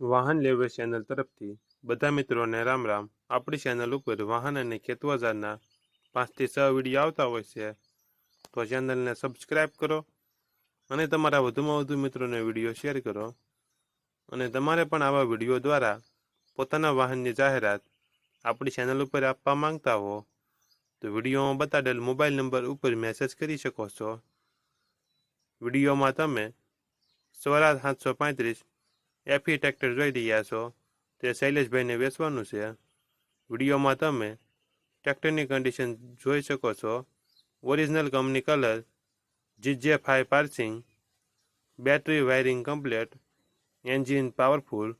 વાહન લેવર ચેનલ તરફથી બધા મિત્રોને રામ રામ. આપણી ચેનલ ઉપર વાહન અને ખેતવજારના પાંચથી છ વીડિયો આવતા હોય છે, તો ચેનલને સબસ્ક્રાઈબ કરો અને તમારા વધુમાં વધુ મિત્રોને વીડિયો શેર કરો અને તમારે પણ આવા વીડિયો દ્વારા પોતાના વાહનની જાહેરાત આપણી ચેનલ ઉપર આપવા માંગતા હો, તો વિડીયોમાં બતાડેલ મોબાઈલ નંબર ઉપર મેસેજ કરી શકો છો. વિડીયોમાં તમે સ્વરાજ સાતસો પાંત્રીસ એફી ટ્રેક્ટર જોઈ રહ્યા છો. તે શૈલેષભાઈને વેચવાનું છે. વિડીયોમાં તમે ટ્રેક્ટરની કન્ડિશન જોઈ શકો છો. Original company colour G J five passing battery wiring complete engine powerful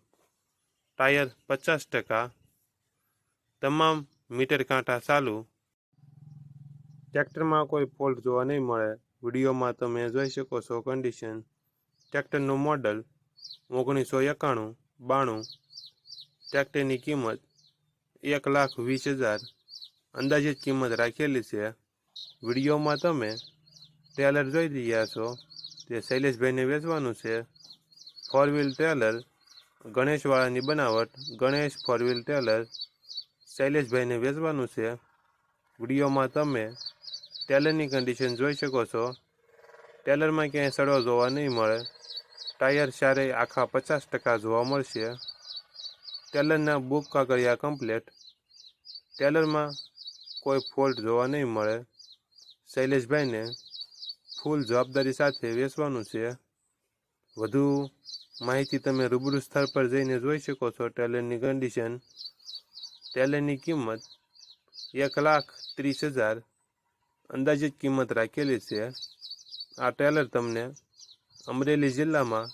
tyre પચાસ ટકા, તમામ મીટર કાંટા ચાલુ. ટ્રેક્ટરમાં કોઈ ફોલ્ટ જોવા નહીં મળે. વિડીયોમાં તમે જોઈ શકો છો કન્ડિશન ટ્રેક્ટરનું મોડલ ઓગણીસો એકાણું, બાણું, ટ્રેક્ટરની કિંમત એક લાખ વીસ હજાર. અંદાજિત કિંમત રાખેલી છે. વિડીયોમાં તમે ટ્રેલર જોઈ રહ્યા છો. તે શૈલેષભાઈને વેચવાનું છે. ફોર વ્હીલ ટ્રેલર ગણેશવાળાની બનાવટ, ગણેશ ફોર વ્હીલ ટ્રેલર શૈલેષભાઈને વેચવાનું છે. વિડીયોમાં તમે ટેલરની કન્ડિશન જોઈ શકો છો. ટેલરમાં ક્યાંય સડો જોવા નહીં મળે. ટાયર સારે આખા પચાસ ટકા જોવા મળશે. ટેલરના બુક કાગળિયા કમ્પ્લેટ ટેલરમાં કોઈ ફોલ્ટ જોવા નહીં મળે. શૈલેષભાઈને ફૂલ જવાબદારી સાથે વેચવાનું છે. વધુ માહિતી તમે રૂબરૂ સ્થળ પર જઈને જોઈ શકો છો ટેલરની કન્ડિશન ટેલરની કિંમત એક લાખ ત્રીસ હજાર અંદાજિત કિંમત રાખેલી છે. આ ટેલર તમને અમરેલી જિલ્લામાં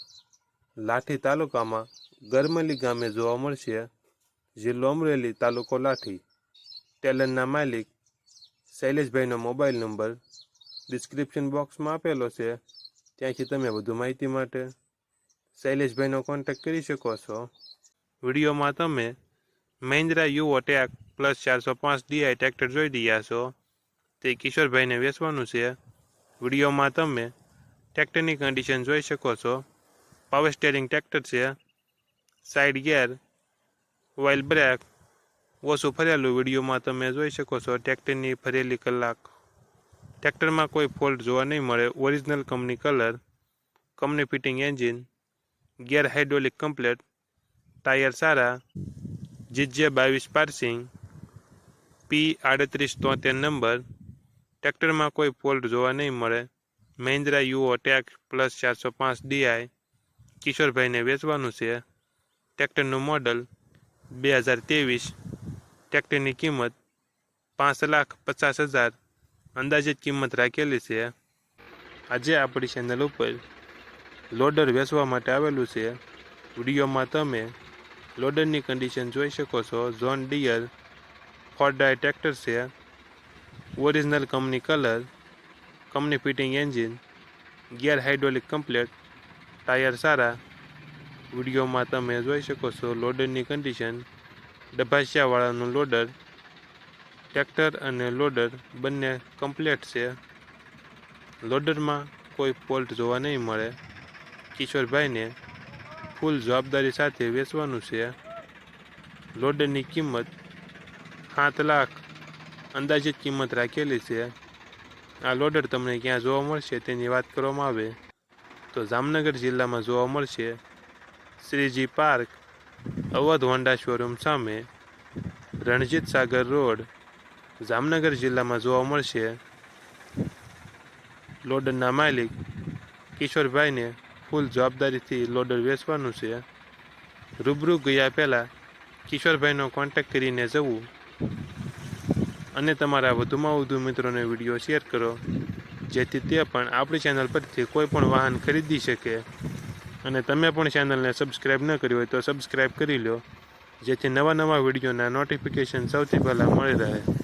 લાઠી તાલુકામાં ગરમલી ગામે જોવા મળશે. જિલ્લો અમરેલી તાલુકો લાઠી. ટેલરના માલિક શૈલેષભાઈનો મોબાઈલ નંબર ડિસ્ક્રિપ્શન બોક્સમાં આપેલો છે. ત્યાંથી તમે વધુ માહિતી માટે શૈલેષભાઈનો કોન્ટેક્ટ કરી શકો છો. વિડીયોમાં તમે મહિન્દ્રા યુવો ટેક પ્લસ ચારસો પાંચ ડીઆઈ ટ્રેક્ટર જોઈ રહ્યા છો. તે કિશોરભાઈને વેચવાનું છે. વિડીયોમાં તમે ટ્રેક્ટરની કન્ડિશન જોઈ શકો છો પાવર સ્ટેરિંગ ટ્રેક્ટર છે સાઈડ ગિયર ઓઇલ બ્રેક ઓછું ફરેલું વિડીયોમાં તમે જોઈ શકો છો ટ્રેક્ટરની ફરેલી કલાક ટ્રેક્ટરમાં કોઈ ફોલ્ટ જોવા નહીં મળે original company colour company fitting engine gear hydraulic complete tyre સારા જીજે બાવીસ પાર્સિંગ પી આડત્રીસ તોતેર નંબર ટ્રેક્ટરમાં કોઈ ફોલ્ટ જોવા નહીં મળે મહિન્દ્રા યુઓ ટેક પ્લસ ચારસો પાંચ ડીઆઈ કિશોરભાઈને વેચવાનું છે. ટ્રેક્ટરનું મોડલ બે હજાર ત્રેવીસ. ટ્રેક્ટરની કિંમત પાંચ લાખ પચાસ હજાર. અંદાજિત કિંમત રાખેલી છે. આજે આપણી ચેનલ ઉપર લોડર વેચવા માટે આવેલું છે. વિડીયોમાં તમે લોડરની કન્ડિશન જોઈ શકો છો. ઝોન ડિયર ફોર ડાય ટ્રેક્ટર છે. Original company colour company fitting engine, gear hydraulic complete, tyre સારા. વિડીયોમાં તમે જોઈ શકો છો લોડરની કન્ડિશન. ડભાસિયાવાળાનું લોડર, ટ્રેક્ટર અને લોડર બંને કમ્પ્લેટ છે. લોડરમાં કોઈ ફોલ્ટ જોવા નહીં મળે. કિશોરભાઈને ફૂલ જવાબદારી સાથે વેચવાનું છે. લોડરની કિંમત સાત લાખ અંદાજિત કિંમત રાખેલી છે. આ લોડર તમને ક્યાં જોવા મળશે તેની વાત કરવામાં આવે. તો જામનગર જિલ્લામાં જોવા મળશે Shriji park, Awadh Honda showroom સામે, રણજીત સાગર રોડ. જામનગર જિલ્લામાં જોવા મળશે લોડરના માલિક કિશોરભાઈને ફૂલ જવાબદારીથી લોડર વેચવાનું છે. રૂબરૂ ગયા પહેલાં કિશોરભાઈનો કોન્ટેક્ટ કરીને જવું. અને તમારા વધુમાં વધુ મિત્રોને વીડિયો શેર કરો, જેથી તે પણ આપણી ચેનલ પરથી કોઈ પણ વાહન ખરીદી શકે. અને તમે પણ ચેનલને સબસ્ક્રાઈબ ન કરી હોય તો સબસ્ક્રાઈબ કરી લો, જેથી નવા નવા વિડીયોના નોટિફિકેશન સૌથી પહેલાં મળી રહે.